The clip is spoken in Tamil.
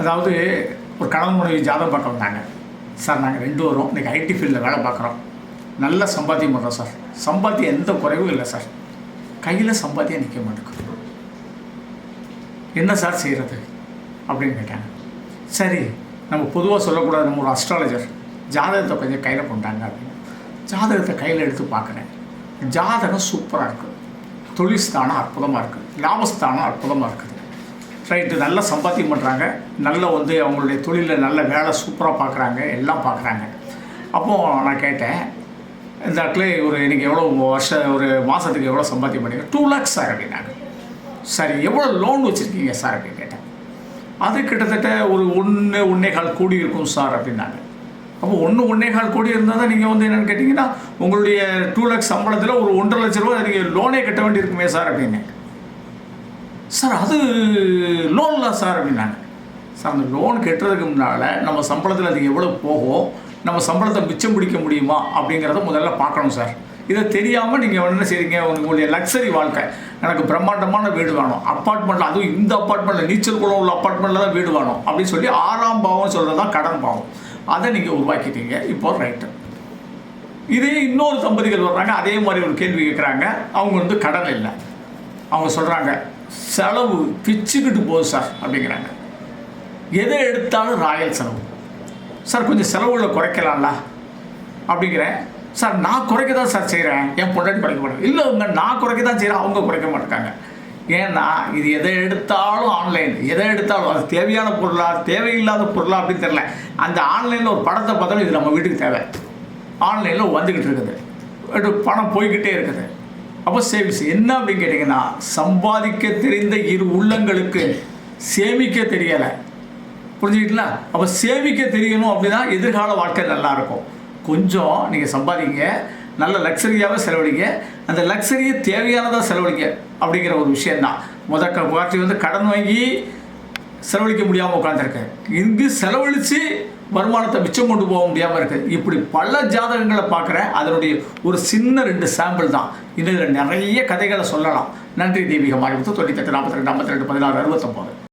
அதாவது ஒரு கணவன் மனைவி ஜாதகம் பார்க்க வந்தாங்க. சார் நாங்கள் ரெண்டு வரும். இன்றைக்கி ஐடி ஃபீல்டில் வேலை பார்க்குறோம். நல்ல சம்பாத்தியம் பண்ணுறோம் சார். சம்பாத்தியம் எந்த குறைவும் இல்லை சார். கையில் சம்பாத்தியம் நிற்க மாட்டேங்குது. என்ன சார் செய்கிறது அப்படின்னு கேட்டாங்க. சரி நம்ம பொதுவாக சொல்லக்கூடாது. நம்ம ஒரு அஸ்ட்ராலஜர் ஜாதகத்தை கொஞ்சம் கையில் கொண்டாங்க அப்படின்னு. ஜாதகத்தை கையில் எடுத்து பார்க்குறேன். ஜாதகம் சூப்பராக இருக்குது தொழில் ஸ்தானம் அற்புதமாக இருக்குது லாபஸ்தானம் அற்புதமாக இருக்குது. ரைட்டு நல்ல சம்பாத்தியம் பண்ணுறாங்க நல்ல வந்து அவங்களுடைய தொழிலில் நல்ல வேலை சூப்பராக பார்க்குறாங்க எல்லாம் பார்க்குறாங்க அப்போது நான் கேட்டேன் இந்த இடத்துல ஒரு நீங்கள் எவ்வளோ வருஷம் ஒரு மாதத்துக்கு எவ்வளோ சம்பாத்தியம் பண்ணீங்க? டூ லேக்ஸ் சார் அப்படின்னாங்க. சரி எவ்வளோ லோன் வச்சுருக்கீங்க சார் அப்படின்னு கேட்டேன். அது கிட்டத்தட்ட ஒரு ஒன்று ஒன்றே கால் கோடி இருக்கும் சார் அப்படின்னாங்க. அப்போ ஒன்று ஒன்றே கால் கோடி இருந்தால் தான் நீங்கள் வந்து என்னென்னு கேட்டிங்கன்னா உங்களுடைய டூ லேக்ஸ் சம்பளத்தில் ஒரு ஒன்றரை லட்ச ரூபா நீங்கள் லோனே கட்ட வேண்டியிருக்குமே சார் அப்படின்னு. சார் அது லோன்ல சார் அப்படின்னாங்க. சார் அந்த லோன் கட்டுறதுக்கு முன்னால் நம்ம சம்பளத்தில் அது எவ்வளோ போகும் நம்ம சம்பளத்தை மிச்சம் பிடிக்க முடியுமா அப்படிங்கிறத முதல்ல பார்க்கணும் சார். இதை தெரியாமல் நீங்கள் என்ன செய்றீங்க? உங்களுடைய லக்ஸரி வாழ்க்கை. எனக்கு பிரம்மாண்டமான வீடு வேணும். அப்பார்ட்மெண்ட்டில் அதுவும் இந்த அப்பார்ட்மெண்ட்டில் நீச்சல் குளம் உள்ள அப்பார்ட்மெண்ட்டில் தான் வீடு வேணும் அப்படின்னு சொல்லி ஆறாம் பாவம் சொல்கிறது தான் கடன் பாவம். அதை நீங்கள் உருவாக்கிட்டீங்க. இப்போ ரைட்டு இதே இன்னொரு தம்பதிகள் வர்றாங்க. அதே மாதிரி ஒரு கேள்வி கேட்குறாங்க அவங்க வந்து கடன் இல்லை. அவங்க சொல்கிறாங்க செலவு பிச்சுக்கிட்டு போகுது சார் அப்படிங்கிறாங்க. எதை எடுத்தாலும் ராயல் செலவு. சார் கொஞ்சம் செலவுகளை குறைக்கலாம்ல? அப்படிங்கிறேன் சார் நான் குறைக்க தான் சார் செய்கிறேன் என் பொண்டாட்டி குறைக்க மாட்டேன் இல்லை அவங்க நான் குறைக்க தான் செய்கிறேன் அவங்க குறைக்க மாட்டாங்க. ஏன்னா இது எதை எடுத்தாலும் ஆன்லைன். எதை எடுத்தாலும் அது தேவையான பொருளா தேவையில்லாத பொருளா அப்படின்னு தெரியல. அந்த ஆன்லைனில் ஒரு படத்தை பார்த்தாலும் இது நம்ம வீட்டுக்கு தேவை. ஆன்லைனில் வந்துக்கிட்டு இருக்குது. பணம் போய்கிட்டே இருக்குது. அப்போ சேவிங்ஸ் என்ன அப்படின்னு கேட்டிங்கன்னா சம்பாதிக்க தெரிந்த இரு உள்ளங்களுக்கு சேமிக்க தெரியலை. புரிஞ்சுக்கிட்டீங்களா? அப்போ சேமிக்க தெரியணும் அப்படின்னா எதிர்கால வாழ்க்கை நல்லாயிருக்கும் கொஞ்சம் நீங்கள் சம்பாதிங்க நல்ல லக்ஸரியாகவே செலவழிங்க. அந்த லக்ஸரியை தேவையானதாக செலவழிங்க அப்படிங்கிற ஒரு விஷயந்தான் முதல் காட்சி வந்து கடன் வாங்கி செலவழிக்க முடியாமல் உட்காந்துருக்கேன் இங்கு செலவழித்து வருமானத்தை மிச்சம் கொண்டு போக முடியாமல் இருக்குது இப்படி பல ஜாதகங்களை பார்க்குறேன் அதனுடைய ஒரு சின்ன ரெண்டு சாம்பிள் தான். இன்னும் இதில் நிறைய கதைகளை சொல்லலாம். நன்றி தெய்வீக மாறி தொண்ணூற்றி எட்டு நாற்பத்தி ரெண்டு ஐம்பத்தி ரெண்டு பதினாறு அறுபத்தொம்போது.